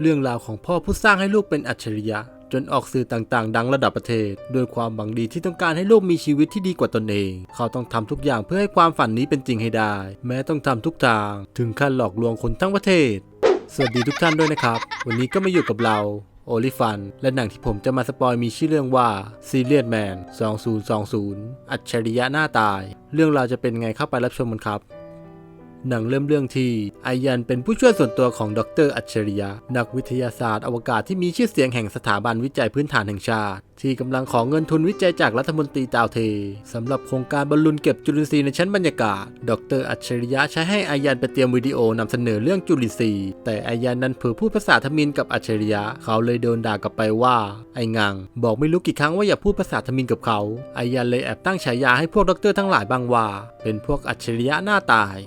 เรื่องราวของพ่อผู้สร้างให้ลูกเป็นอัจฉริยะ จนออกสื่อต่างๆ ดังระดับประเทศด้วยความหวังดีที่ต้องการให้ลูกมีชีวิตที่ดีกว่าตนเอง เขาต้องทำทุกอย่างเพื่อให้ความฝันนี้เป็นจริงให้ได้ แม้ต้องทำทุกทาง ถึงขั้นหลอกลวงคนทั้งประเทศ สวัสดีทุกท่านด้วยนะครับ วันนี้ก็มาอยู่กับเราโอลิฟัน และหนังที่ผมจะมาสปอยมีชื่อเรื่องว่า Serious Man 2020 อัจฉริยะหน้าตาย เรื่องราวจะเป็นไงเข้าไปรับชมกันครับ หนังเริ่มเรื่องที่ไอยันเป็นผู้ช่วยส่วนตัวของดรอัจฉริยะ นักวิทยาศาสตร์อวกาศที่มีชื่อเสียงแห่งสถาบันวิจัยพื้นฐานแห่งชาติ ที่กำลังขอเงินทุนวิจัยจากรัฐมนตรีตาวเทสำหรับโครงการบอลลูนเก็บจุลินทรีย์ในชั้นบรรยากาศ ดรอัจฉริยะใช้ให้ไอยันไปเตรียมวิดีโอนำเสนอเรื่องจุลินทรีย์ แต่ไอยันนั้นเผลอพูดภาษาทมินกับอัจฉริยะ เขาเลยโดนด่ากลับไปว่า ไองัง บอกไม่รู้กี่ครั้งว่าอย่าพูดภาษาทมินกับเขาไอยันเลยแอบตั้งฉายาให้พวกดรทั้งหลายบางว่า เป็นพวกอัจฉริยะหน้าตาย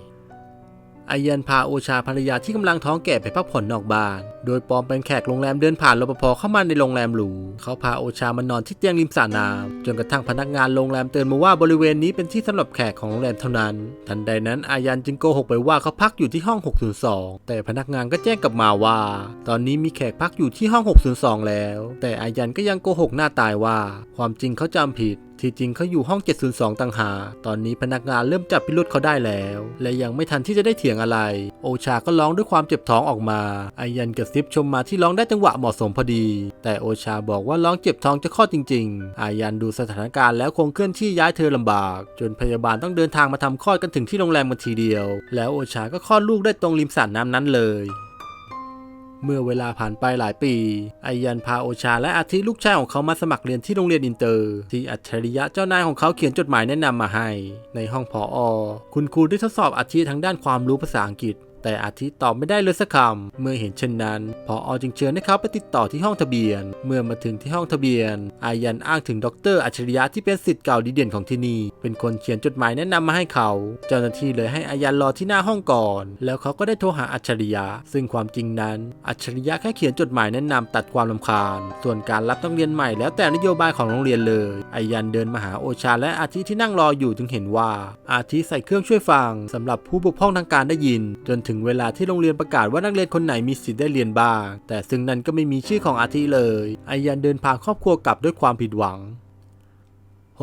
อายันพาโอชาภรรยาที่กำลังท้องแก่ไปพักผ่อนนอกบ้าน โดยปลอมเป็นแขกโรงแรมเดินผ่านรปภเข้ามาในโรงแรมหรู เขาพาโอชามานอนที่เตียงริมสระน้ำจนกระทั่งพนักงานโรงแรมเตือนมาว่าบริเวณนี้เป็นที่สำหรับแขกของโรงแรมเท่านั้น ทันใดนั้นอายันจึงโกหกไปว่าเขาพักอยู่ที่ห้อง 602 แต่พนักงานก็แจ้งกลับมาว่า ตอนนี้มีแขกพักอยู่ที่ห้อง 602 แล้ว แต่อายันก็ยังโกหกหน้าตายว่า ความจริงเขาจำผิด ที่จริงเขาอยู่ห้อง 702 ต่างหากตอนนี้พนักงานเริ่มจับพิรุษเขาได้แล้ว และยังไม่ทันที่จะได้เถียงอะไร โอชาก็ร้องด้วยความเจ็บท้องออกมาอายันกระซิบชมมาที่ร้องได้จังหวะเหมาะสมพอดี แต่โอชาบอกว่าร้องเจ็บท้องจะคลอดจริง ๆ อายันดูสถานการณ์แล้วคงเคลื่อนที่ย้ายเธอลำบาก จนพยาบาลต้องเดินทางมาทำคลอดกันถึงที่โรงแรมกันทีเดียว แล้วโอชาก็คลอดลูกได้ตรงริมสระน้ำนั้นเลย เมื่อเวลาผ่านไปหลายปีไอยันพาโอชาและอาทิลูกชายของเขามาสมัครเรียนที่โรงเรียนอินเตอร์ ที่อัจฉริยะเจ้านายของเขาเขียนจดหมายแนะนำมาให้ ในห้องพออคุณครูได้ทดสอบอาทิทั้งด้านความรู้ภาษาอังกฤษ แต่อาทิตอบไม่ได้เลยสักคำเมื่อเห็นเช่นนั้นพออจึงเชิญให้เขาไปติดต่อที่ห้องทะเบียน เมื่อมาถึงที่ห้องทะเบียน อายันอ้างถึงดรอัจฉริยะที่เป็นศิษย์เก่าดีเด่นของที่นี่เป็นคนเขียนจดหมายแนะนำมาให้เขา เจ้าหน้าที่เลยให้อายันรอที่หน้าห้องก่อน แล้วเขาก็ได้โทรหาอัจฉริยะ ซึ่งความจริงนั้น อัจฉริยะแค่เขียนจดหมายแนะนำตัดความลำคาญ ส่วนการรับต้องเรียนใหม่แล้วแต่นโยบายของโรงเรียนเลยอายันเดินมาหาโอชาและอาทิที่นั่งรออยู่จึงเห็นว่า อาทิใส่เครื่องช่วยฟังสำหรับผู้บกพร่องทางการได้ยิน จนถึงึงเวลาที่โรงเรียนประกาศว่านักเรียนคนไหนมีสิทธิ์ได้เรียนบ้าง แต่ซึ่งนั้นก็ไม่มีชื่อของอาทิเลยอายันเดินพาครอบครัวกลับด้วยความผิดหวัง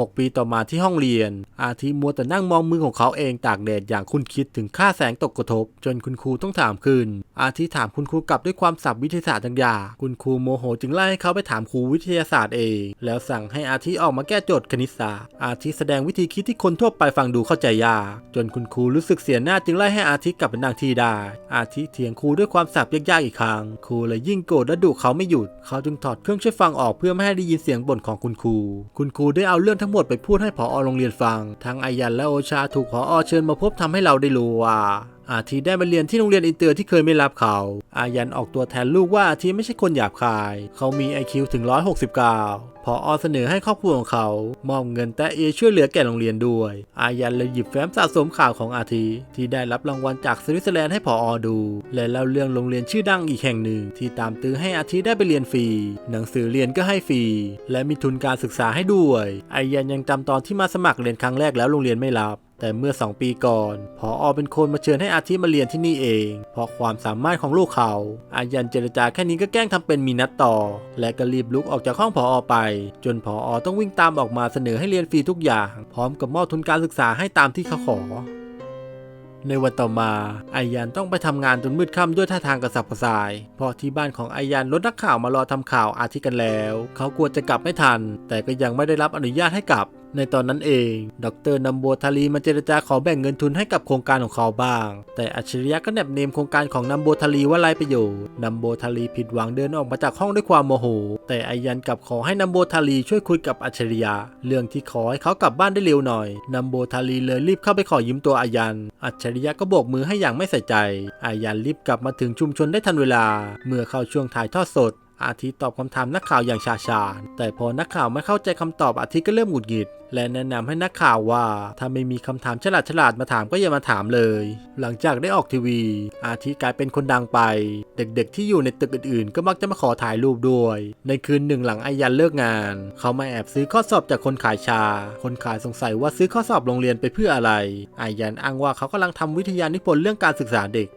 6 ปีต่อมาที่ห้องเรียน อาทิมัวแต่นั่งมองมือของเขาเองตากแดดอย่างคุ้นคิดถึงค่าแสงตกกระทบ จนคุณครูต้องถามคืน อาทิถามคุณครูกลับด้วยความสับวิทยาศาสตร์ต่างๆคุณครูโมโหจึงไล่ให้เขาไปถามครูวิทยาศาสตร์เอง แล้วสั่งให้อาทิออกมาแก้โจทย์คณิตศาสตร์อาทิแสดงวิธีคิดที่คนทั่วไปฟังดูเข้าใจยากจนคุณครูรู้สึกเสียหน้าจึงไล่ให้อาทิกลับไปนั่งที่ได้ อาทิเถียงครูด้วยความสับยากๆอีกครั้งครูเลยยิ่งโกรธและดุเขาไม่หยุด เขาจึงถอดเครื่องช่วยฟังออกเพื่อไม่ให้ได้ยินเสียงบ่นของคุณครู คุณครูได้เอาเรื่องทั้งหมดไปพูดให้ผอโรงเรียนฟัง ทั้งอายันและโอชาถูกผอเชิญมาพบทำให้เราได้รู้ว่า อาทิได้มาเรียนที่โรงเรียนอินเตอร์ที่เคยไม่รับเขาอายันออกตัวแทนลูกว่าอาทิไม่ใช่คนหยาบคาย เขามี IQ ถึง 169 พออเสนอให้ครอบครัวของเขามอบเงินแต่เอช่วยเหลือแก่โรงเรียนด้วย อายันเลยหยิบแฟ้มสะสมข่าวของอาทิที่ได้รับรางวัลจากสวิตเซอร์แลนด์ให้พออดู และเล่าเรื่องโรงเรียนชื่อดังอีกแห่งหนึ่ง ที่ตามตื้อให้อาทิได้ไปเรียนฟรี หนังสือเรียนก็ให้ฟรี และมีทุนการศึกษาให้ด้วยอายันยังจำตอนที่มาสมัครเรียนครั้งแรกแล้วโรงเรียนไม่รับ แต่เมื่อ 2 ปีก่อนพออเป็นคนมาเชิญให้อาทิมาเรียนที่นี่เอง เพราะความสามารถของลูกเขา อายันเจรจาแค่นี้ก็แกล้งทำเป็นมีนัดต่อ และก็รีบลุกออกจากห้องพออไป จนพออต้องวิ่งตามออกมาเสนอให้เรียนฟรีทุกอย่าง พร้อมกับมอบทุนการศึกษาให้ตามที่เขาขอในวันต่อมาอายันต้องไปทำงานจนมืดค่ำด้วยท่าทางกระสับกระส่าย เพราะที่บ้านของอายันรถนักข่าวมารอทำข่าวอาทิตย์กันแล้ว เขากลัวจะกลับไม่ทัน แต่ก็ยังไม่ได้รับอนุญาตให้กลับในตอนนั้นเอง ดรนัมโบทารีมาเจรจาขอแบ่งเงินทุนให้กับโครงการของเขาบ้าง แต่อัจฉริยะก็แนบเนมโครงการของนัมโบทารีว่าไรประโยชน์นัมโบทารีผิดหวังเดินออกมาจากห้องด้วยความโมโห แต่อายันกลับขอให้นัมโบทารีช่วยคุยกับอัจฉริยะ เรื่องที่ขอให้เขากลับบ้านได้เร็วหน่อยนัมโบทารีเลยรีบเข้าไปขอยืมตัวอายัน อัจฉริยะก็โบกมือให้อย่างไม่ใส่ใจ อายันรีบกลับมาถึงชุมชนได้ทันเวลา เมื่อเข้าช่วงถ่ายทอดสด อาทิตย์ตอบคำถามนักข่าวอย่างชาชา แต่พอนักข่าวไม่เข้าใจคำตอบอาทิตย์ก็เริ่มหงุดหงิด และแนะนำให้นักข่าวว่า ถ้าไม่มีคำถามฉลาดฉลาดมาถามก็อย่ามาถามเลย หลังจากได้ออกทีวี อาทิตย์กลายเป็นคนดังไป เด็กๆ ที่อยู่ในตึกอื่นๆ ก็มักจะมาขอถ่ายรูปด้วย ในคืนหนึ่งหลังอายันเลิกงาน เขามาแอบซื้อข้อสอบจากคนขายชา คนขายสงสัยว่าซื้อข้อสอบโรงเรียนไปเพื่ออะไร อายันอ้างว่าเขากำลังทำวิทยานิพนธ์เรื่องการศึกษาเด็ก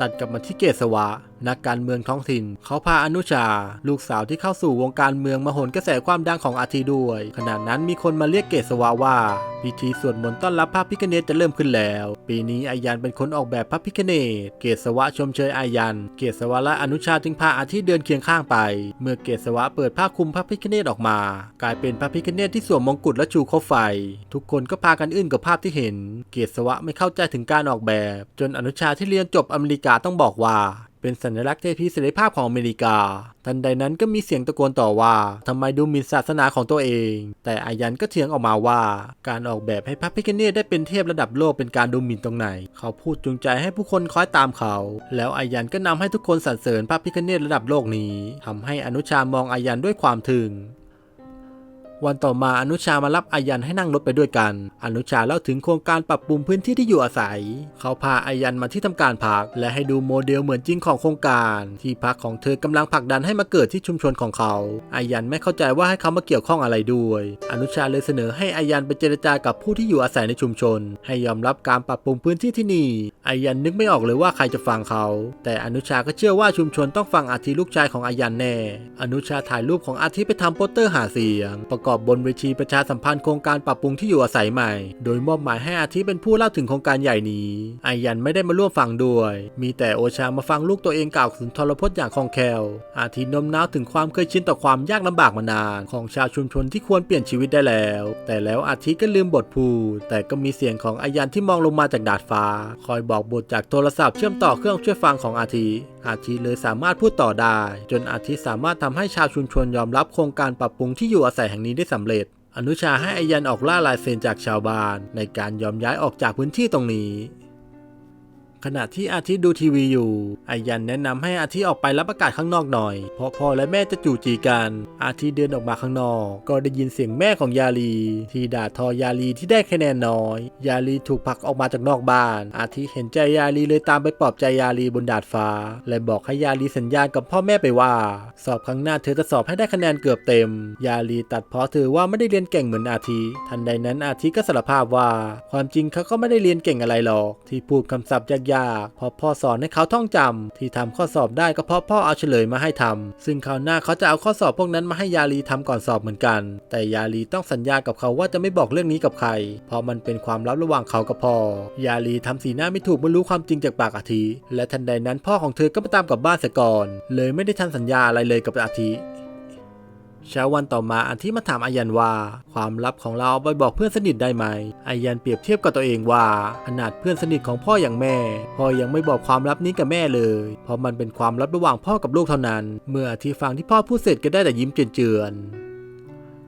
ตัดกลับมาที่เกศวะนักการเมืองท้องถิ่น เขาพาอนุชา ลูกสาวที่เข้าสู่วงการเมืองมาโหนกระแสความดังของอาทีด้วย ขณะนั้นมีคนมาเรียกเกศวะว่า พิธีสวดมนต์ต้อนรับพระพิคเนตจะเริ่มขึ้นแล้ว ปีนี้อายันเป็นคนออกแบบพระพิคเนตเกศวะชมเชยอายัน เกศวะและอนุชาจึงพาอาทิเดินเคียงข้างไป เมื่อเกศวะเปิดผ้าคลุมพระพิคเนตออกมา กลายเป็นพระพิคเนตที่สวมมงกุฎและชูคบไฟ ทุกคนก็พากันอึ้งกับภาพที่เห็น เกศวะไม่เข้าใจถึงการออกแบบ จนอนุชาที่เรียนจบอเมริกาต้องบอกว่า เป็นสัญลักษณ์เทพีเสรีภาพของอเมริกา ทันใดนั้นก็มีเสียงตะโกนต่อว่าทำไมดูหมิ่นศาสนาของตัวเอง แต่อายันก็เถียงออกมาว่า การออกแบบให้พระพิคเนตได้เป็นเทพระดับโลกเป็นการดูหมิ่นตรงไหน เขาพูดจูงใจให้ผู้คนคอยตามเขา แล้วอายันก็นำให้ทุกคนสรรเสริญพระพิคเนตระดับโลกนี้ทำให้อนุชามองอายันด้วยความถึง วันต่อมาอนุชามารับอายันให้นั่งรถไปด้วยกัน อนุชาเล่าถึงโครงการปรับปรุงพื้นที่ที่อยู่อาศัย เขาพาอายันมาที่ทำการพัก และให้ดูโมเดลเหมือนจริงของโครงการ ที่พักของเธอกำลังผลักดันให้มาเกิดที่ชุมชนของเขา อายันไม่เข้าใจว่าให้เขามาเกี่ยวข้องอะไรด้วย อนุชาเลยเสนอให้อายันไปเจรจากับผู้ที่อยู่อาศัยในชุมชน ให้ยอมรับการปรับปรุงพื้นที่ที่นี่ อายันนึกไม่ออกเลยว่าใครจะฟังเขา แต่อนุชาก็เชื่อว่าชุมชนต้องฟังอาทิลูกชายของอายันแน่ อนุชาถ่ายรูปของอาทิไปทำโปสเตอร์หาเสียง ประกอบบนเวทีประชาสัมพันธ์โครงการปรับปรุงที่อยู่อาศัยใหม่ โดยมอบหมายให้อาทิเป็นผู้เล่าถึงโครงการใหญ่นี้ อายันไม่ได้มาร่วมฟังด้วย มีแต่โอชามาฟังลูกตัวเองกล่าวถึงทรพจน์อย่างคล่องแคล่ว อาทิน้มน้าวถึงความเคยชินต่อความยากลำบากมานาน ของชาวชุมชนที่ควรเปลี่ยนชีวิตได้แล้ว แต่แล้วอาทิก็ลืมบทพูด แต่ก็มีเสียงของอายันที่มองลงมาจากดาดฟ้า คอยบอกบทจากโทรศัพท์เชื่อมต่อเครื่องช่วยฟังของอาทิอาทิเลยสามารถพูดต่อได้ จนอาทิสามารถทำให้ชาวชุมชนยอมรับโครงการปรับปรุงที่อยู่อาศัยแห่งนี้ได้สำเร็จ อนุชาให้อายันออกล่าลายเซ็นจากชาวบ้าน ในการยอมย้ายออกจากพื้นที่ตรงนี้ ขณะที่อาทิตย์ดูทีวีอยู่อายันแนะนำให้อาทิตย์ออกไปรับอากาศข้างนอกหน่อย เพราะพ่อและแม่จะจู่จีกัน อาทิตย์เดินออกมาข้างนอก ก็ได้ยินเสียงแม่ของยาลี ที่ด่าทอยาลีที่ได้คะแนนน้อย ยาลีถูกผลักออกมาจากนอกบ้าน อาทิตย์เห็นใจยาลีเลยตามไปปลอบใจยาลีบนดาดฟ้า และบอกให้ยาลีสัญญากับพ่อแม่ไปว่า สอบครั้งหน้าเธอจะสอบให้ได้คะแนนเกือบเต็ม ยาลีตัดเพราะเธอว่าไม่ได้เรียนเก่งเหมือนอาทิทันใดนั้นอาทิก็สารภาพว่า ความจริงเขาก็ไม่ได้เรียนเก่งอะไรหรอก ที่พูดคำศัพท์ยากๆเพราะพ่อสอนให้เขาท่องจำที่ทำข้อสอบได้ก็เพราะพ่อเอาเฉลยมาให้ทำซึ่งคราวหน้าเขาจะเอาข้อสอบพวกนั้นมาให้ยาลีทำก่อนสอบเหมือนกัน แต่ยาลีต้องสัญญากับเขาว่าจะไม่บอกเรื่องนี้กับใคร เพราะมันเป็นความลับระหว่างเขากับพ่อยาลีทำสีหน้าไม่ถูกเมื่อรู้ความจริงจากปากอาทิและทันใดนั้นพ่อของเธอก็มาตามกลับบ้านเสียก่อน เลยไม่ได้ทันสัญญาอะไรเลยกับอาทิ เช้าวันต่อมาอันที่มาถามอายันว่า ความลับของเราไปบอกเพื่อนสนิทได้ไหมอายันเปรียบเทียบกับตัวเองว่าขนาดเพื่อนสนิทของพ่ออย่างแม่ พ่อยังไม่บอกความลับนี้กับแม่เลย เพราะมันเป็นความลับระหว่างพ่อกับลูกเท่านั้น เมื่ออาทิฟังที่พ่อพูดเสร็จก็ได้แต่ยิ้มเจือนๆ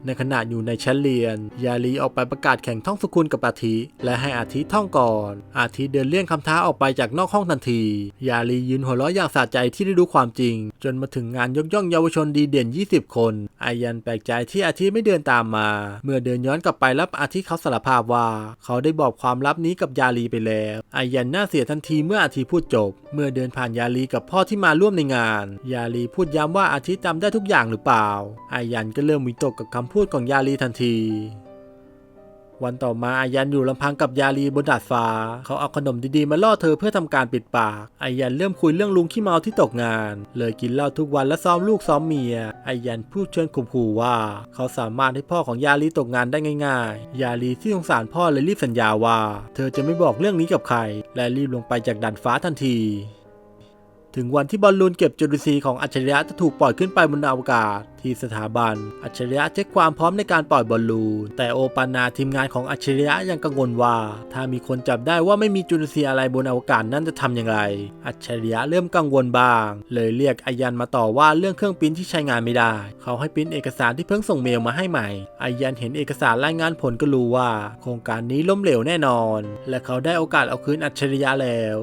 ในขณะอยู่ในชั้นเรียน ยาลีออกไปประกาศแข่งท่องสกุลกับอาทิ และให้อาทิท่องก่อน อาทิเดินเลี่ยงคำท้าออกไปจากนอกห้องทันที ยาลียืนหัวเราะอย่างสะใจที่ได้รู้ความจริง จนมาถึงงานยกย่องเยาวชนดีเด่น 20 คน อายันแปลกใจที่อาทิไม่เดินตามมา เมื่อเดินย้อนกลับไปรับอาทิเขาสารภาพว่า เขาได้บอกความลับนี้กับยาลีไปแล้ว อายันน่าเสียทันทีเมื่ออาทิพูดจบ เมื่อเดินผ่านยาลีกับพ่อที่มาร่วมในงาน ยาลีพูดย้ำว่าอาทิจำได้ทุกอย่างหรือเปล่า อายันก็เริ่มวิตกกับคำพูดของยาลีทันที วันต่อมาอายันอยู่ลำพังกับยาลีบนดาดฟ้า เขาเอาขนมดีๆมาล่อเธอเพื่อทำการปิดปากอายันเริ่มคุยเรื่องลุงขี้เมาที่ตกงาน เลยกินเหล้าทุกวันและซ้อมลูกซ้อมเมียอายันพูดเชิญข่มขู่ว่า เขาสามารถให้พ่อของยาลีตกงานได้ง่าย ๆ ยาลีที่สงสารพ่อเลยรีบสัญญาว่า เธอจะไม่บอกเรื่องนี้กับใคร และรีบลงไปจากดาดฟ้าทันที ถึงวันที่บอลลูนเก็บจุลินทรีย์ของอัจฉริยะจะถูกปล่อยขึ้นไปบนอวกาศ ที่สถาบัน อัจฉริยะเช็คความพร้อมในการปล่อยบอลลูน แต่โอปานาทีมงานของอัจฉริยะยังกังวลว่า ถ้ามีคนจับได้ว่าไม่มีจุลินทรีย์อะไรบนอวกาศนั่นจะทำอย่างไร อัจฉริยะเริ่มกังวลบ้าง เลยเรียกอายันมาต่อว่าเรื่องเครื่องปิ้นที่ใช้งานไม่ได้ เขาให้ปิ้นเอกสารที่เพิ่งส่งเมลมาให้ใหม่ อายันเห็นเอกสารรายงานผลก็รู้ว่า โครงการนี้ล้มเหลวแน่นอน และเขาได้โอกาสเอาคืนอัจฉริยะแล้ว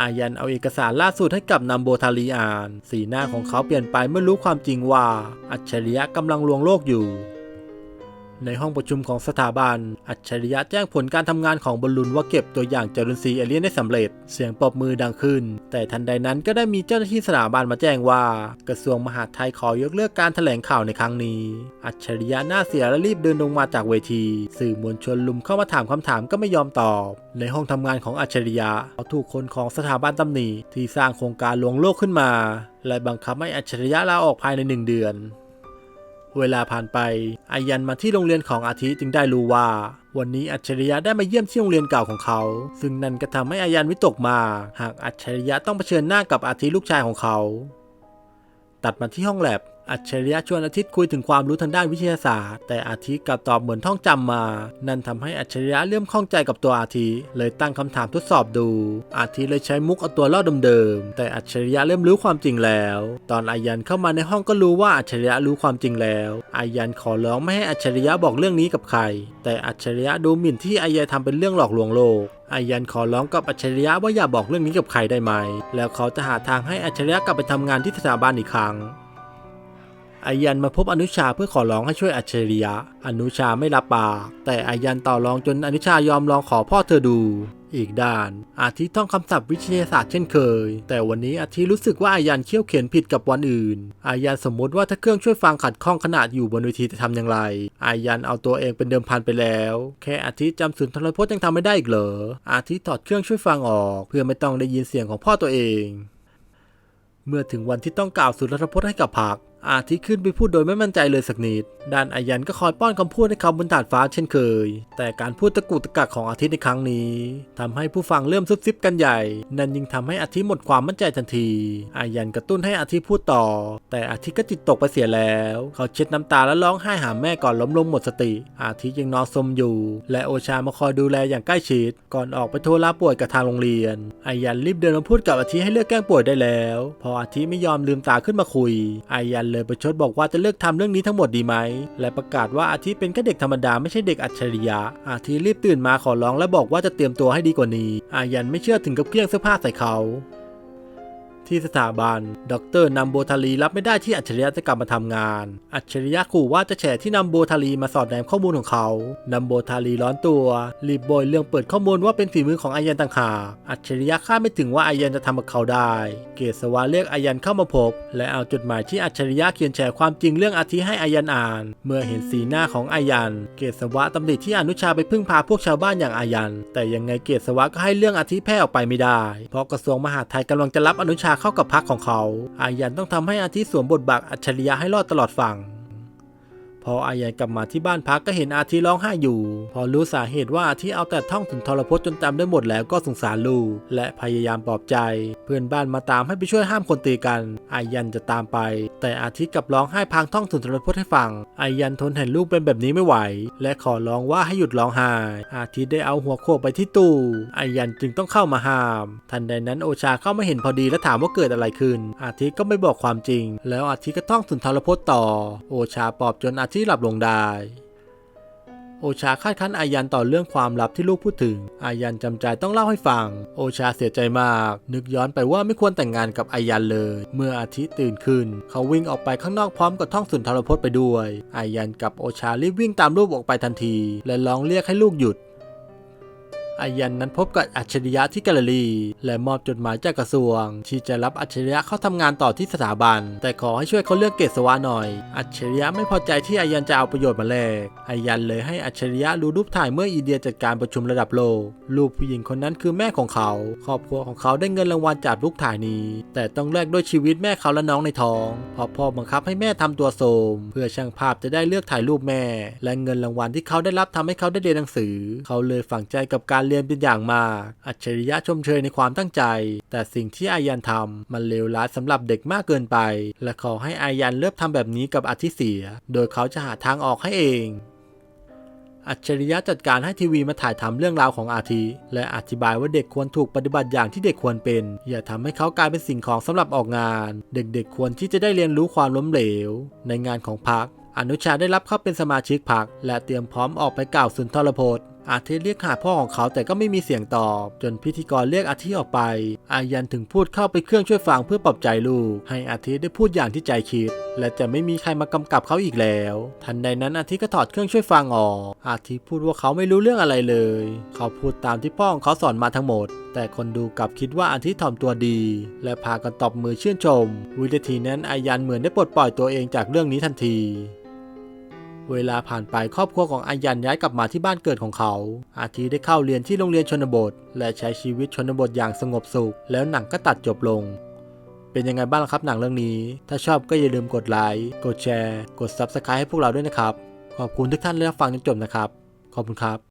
อายันเอาเอกสารล่าสุดให้กับนัมโบทารีอ่าน สีหน้าของเขาเปลี่ยนไปเมื่อรู้ความจริงว่า อัจฉริยะกำลังลวงโลกอยู่ ในห้องประชุมของสถาบัน อัจฉริยะแจ้งผลการทำงานของบอลลูนว่าเก็บตัวอย่างจรวดซีเอเลียนได้สำเร็จ เสียงปรบมือดังขึ้น แต่ทันใดนั้นก็ได้มีเจ้าหน้าที่สถาบันมาแจ้งว่า กระทรวงมหาดไทยขอยกเลิกการแถลงข่าวในครั้งนี้ อัจฉริยะหน้าเสียและรีบเดินลงมาจากเวที สื่อมวลชนลุมเข้ามาถามคำถามก็ไม่ยอมตอบ ในห้องทำงานของอัจฉริยะเขาถูกคนของสถาบันตำหนิที่สร้างโครงการลวงโลกขึ้นมา และบังคับให้อัจฉริยะลาออกภายในหนึ่งเดือน เวลาผ่านไปอายันมาที่โรงเรียนของอาทิจึงได้รู้ว่า วันนี้อัจฉริยะได้มาเยี่ยมที่โรงเรียนเก่าของเขา ซึ่งนั่นก็ทำให้อายันวิตกมา หากอัจฉริยะต้องเผชิญหน้ากับอาทิลูกชายของเขา ตัดมาที่ห้องแลบ อัจฉริยะชวนอาทิตย์คุยถึงความรู้ทางด้านวิทยาศาสตร์ แต่อาทิตย์กลับตอบเหมือนท่องจำมา นั่นทำให้อัจฉริยะเริ่มข้องใจกับตัวอาทิเลยตั้งคำถามทดสอบดู อาทิเลยใช้มุกเอาตัวรอดเดิมๆแต่อัจฉริยะเริ่มรู้ความจริงแล้ว ตอนอายันเข้ามาในห้องก็รู้ว่าอัจฉริยะรู้ความจริงแล้ว อายันขอร้องไม่ให้อัจฉริยะบอกเรื่องนี้กับใคร แต่อัจฉริยะดูหมิ่นที่อายันทำเป็นเรื่องหลอกลวงโลกอายันขอร้องกับอัจฉริยะว่าอย่าบอกเรื่องนี้กับใครได้ไหม แล้วเขาจะหาทางให้อัจฉริยะกลับไปทำงานที่สถาบันอีกครั้ง อายันมาพบอนุชาเพื่อขอร้องให้ช่วยอัจฉริยะ อนุชาไม่รับปากแต่อายันต่อรองจนอนุชายอมลองขอพ่อเธอดู อีกด้าน อาทิท่องคำศัพท์วิทยาศาสตร์เช่นเคย แต่วันนี้อาทิรู้สึกว่าอายันเขี้ยวเข็นผิดกับวันอื่น อายันสมมติว่าถ้าเครื่องช่วยฟังขัดข้องขนาดอยู่บนเวทีจะทำอย่างไร อายันเอาตัวเองเป็นเดิมพันไปแล้ว แค่อาทิจำสุนทรพจน์ยังทำไม่ได้อีกเหรอ อาทิถอดเครื่องช่วยฟังออก เพื่อไม่ต้องได้ยินเสียงของพ่อตัวเองเมื่อถึงวันที่ต้องกล่าวสุนทรพจน์ให้กับพัก อาทิขึ้นไปพูดโดยไม่มั่นใจเลยสักนิดด้านอายันก็คอยป้อนคำพูดให้เขาบนดาดฟ้าเช่นเคย แต่การพูดตะกุตะกักของอาทิในครั้งนี้ทำให้ผู้ฟังเริ่มซุบซิบกันใหญ่ นั่นยิ่งทำให้อาทิหมดความมั่นใจทันที อายันกระตุ้นให้อาทิพูดต่อ แต่อาทิก็จิตตกไปเสียแล้ว เขาเช็ดน้ำตาและร้องไห้หาแม่ก่อนล้มลงหมดสติ อาทิยังนอนสมอยู่ และโอชามาคอยดูแลอย่างใกล้ชิด ก่อนออกไปโทรลาป่วยกับทางโรงเรียน อายันรีบเดินมาพูดกับอาทิให้เลิกแกล้งป่วยได้แล้ว พออาทิไม่ยอมลืมตาขึ้นมาคุย อายันเลยประชดบอกว่าจะเลิกทำเรื่องนี้ทั้งหมดดีไหม และประกาศว่าอาทิเป็นแค่เด็กธรรมดาไม่ใช่เด็กอัจฉริยะ อาทิรีบตื่นมาขอร้องและบอกว่าจะเตรียมตัวให้ดีกว่านี้ อายันไม่เชื่อถึงกับเครื่องเสื้อผ้าใส่เขา ที่สถาบัน ดรนัมโบทารีรับไม่ได้ที่อัจฉริยะจะกลับมาทำงาน อัจฉริยะขู่ว่าจะแฉที่นัมโบทารีมาสอดแนมข้อมูลของเขา นัมโบทารีร้อนตัวรีบโบยเรื่องเปิดข้อมูลว่าเป็นฝีมือของอายันต่างหากอัจฉริยะคาดไม่ถึงว่าอายันจะทำกับเขาได้ เกศวาเรียกอายันเข้ามาพบ และเอาจดหมายที่อัจฉริยะเขียนแฉความจริงเรื่องอาทิให้อายันอ่าน เมื่อเห็นสีหน้าของอายัน เกศวะตำหนิที่อนุชาไปพึ่งพาพวกชาวบ้านอย่างอายัน แต่ยังไงเกศวะก็ให้เรื่องอาทิแพร่ออกไปไม่ได้ เพราะกระทรวงมหาดไทยกำลังจะรับอนุชาเข้ากับพรรคของเขา อายันต้องทำให้อาทิสวมบทบาทอัจฉริยะให้รอดตลอดฝั่ง พออายันกลับมาที่บ้านพักก็เห็นอาทิร้องไห้อยู่ พอรู้สาเหตุว่าอาทิเอาแต่ท่องถึงทรพจน์จนจำได้หมดแล้วก็สงสารลูก และพยายามปลอบใจ เพื่อนบ้านมาตามให้ไปช่วยห้ามคนตีกัน อายันจะตามไป แต่อาทิกลับร้องไห้พางท่องถึงทรพจน์ให้ฟัง อายันทนเห็นลูกเป็นแบบนี้ไม่ไหว และขอร้องว่าให้หยุดร้องไห้ อาทิได้เอาหัวโขกไปที่ตู้อายันจึงต้องเข้ามาห้าม ทันใดนั้นโอชาเข้ามาเห็นพอดีและถามว่าเกิดอะไรขึ้น อาทิก็ไม่บอกความจริง แล้วอาทิก็ท่องสุนทรพจน์ต่อ โอชาปลอบจนอาทิที่หลับลงได้ โอชาคาดคั้นอายันต่อเรื่องความลับที่ลูกพูดถึง อายันจำใจต้องเล่าให้ฟัง โอชาเสียใจมาก นึกย้อนไปว่าไม่ควรแต่งงานกับอายันเลย เมื่ออาทิตย์ตื่นขึ้น เขาวิ่งออกไปข้างนอกพร้อมกับท่องสุนทรพจน์ไปด้วย อายันกับโอชารีบวิ่งตามลูกออกไปทันที และร้องเรียกให้ลูกหยุด อายันนั้นพบกับอัจฉริยะที่แกลเลอรี่ และมอบจดหมายจากกระทรวง ที่จะรับอัจฉริยะเข้าทำงานต่อที่สถาบัน แต่ขอให้ช่วยเขาเลือกเกศวะหน่อย อัจฉริยะไม่พอใจที่อายันจะเอาประโยชน์มาแลกอายันเลยให้อัจฉริยะรู้รูปถ่ายเมื่ออีเดียจัดการประชุมระดับโลกรูปผู้หญิงคนนั้นคือแม่ของเขา ครอบครัวของเขาได้เงินรางวัลจากรูปถ่ายนี้ แต่ต้องแลกด้วยชีวิตแม่เขาและน้องในท้องพราะพ่อบังคับให้แม่ทำตัวโสมเพื่อช่างภาพจะได้เลือกถ่ายรูปแม่ และเงินรางวัลที่เขาได้รับทำให้เขาได้เรียนหนังสือ เขาเลยฝังใจกับการเรียนเป็นอย่างมาก อัจฉริยะชมเชยในความตั้งใจ แต่สิ่งที่อายันทำมันเลวร้ายสำหรับเด็กมากเกินไป และขอให้อายันเลิกทำแบบนี้กับอาทิเสีย โดยเขาจะหาทางออกให้เองอัจฉริยะจัดการให้ทีวีมาถ่ายทำเรื่องราวของอาทิและอธิบายว่าเด็กควรถูกปฏิบัติอย่างที่เด็กควรเป็น อย่าทำให้เขากลายเป็นสิ่งของสำหรับออกงาน เด็กๆควรที่จะได้เรียนรู้ความล้มเหลว ในงานของพรรคอนุชาได้รับเข้าเป็นสมาชิกพรรคและเตรียมพร้อมออกไปกล่าวสุนทรพจน์ อาทิเรียกหาพ่อของเขาแต่ก็ไม่มีเสียงตอบ จนพิธีกรเรียกอาทิออกไป อายันถึงพูดเข้าไปเครื่องช่วยฟังเพื่อปลอบใจลูก ให้อาทิได้พูดอย่างที่ใจคิด และจะไม่มีใครมากำกับเขาอีกแล้ว ทันใดนั้นอาทิก็ถอดเครื่องช่วยฟังออก อาทิพูดว่าเขาไม่รู้เรื่องอะไรเลย เขาพูดตามที่พ่อของเขาสอนมาทั้งหมด แต่คนดูกลับคิดว่าอาทิถ่อมตัวดี และพากันตบมือชื่นชม วินาทีนั้นอายันเหมือนได้ปลดปล่อยตัวเองจากเรื่องนี้ทันที เวลาผ่านไปครอบครัวของอายันย้ายกลับมาที่บ้านเกิดของเขา อาทิได้เข้าเรียนที่โรงเรียนชนบท และใช้ชีวิตชนบทอย่างสงบสุข แล้วหนังก็ตัดจบลง เป็นยังไงบ้างครับหนังเรื่องนี้ ถ้าชอบก็อย่าลืมกดไลค์กดแชร์ กด Subscribe ให้พวกเราด้วยนะครับ ขอบคุณทุกท่านที่รับฟังจนจบนะครับ ขอบคุณครับ